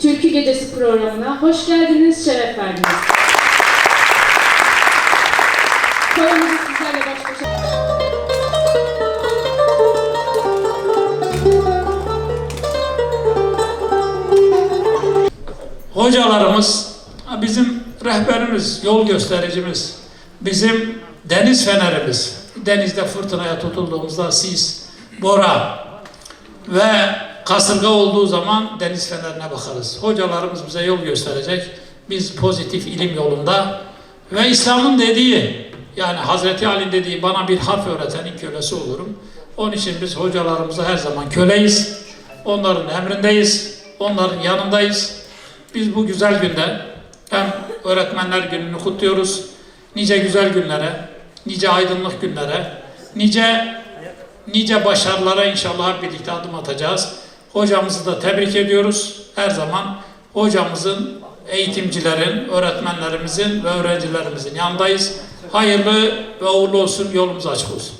Türkü Gecesi programına hoş geldiniz, şeref verdiniz. Başa... Hocalarımız bizim rehberimiz, yol göstericimiz, bizim deniz fenerimiz. Denizde fırtınaya tutulduğumuzda sis, bora ve kasırga olduğu zaman deniz fenerine bakarız. Hocalarımız bize yol gösterecek. Biz pozitif ilim yolunda ve İslam'ın dediği yani Hazreti Ali'nin dediği bana bir harf öğretenin kölesi olurum. Onun için biz hocalarımıza her zaman köleyiz. Onların emrindeyiz. Onların yanındayız. Biz bu güzel günde hem öğretmenler gününü kutluyoruz. Nice güzel günlere, nice aydınlık günlere, nice nice başarılara inşallah birlikte adım atacağız. Hocamızı da tebrik ediyoruz. Her zaman hocamızın, eğitimcilerin, öğretmenlerimizin ve öğrencilerimizin yanındayız. Hayırlı ve uğurlu olsun, yolumuz açık olsun.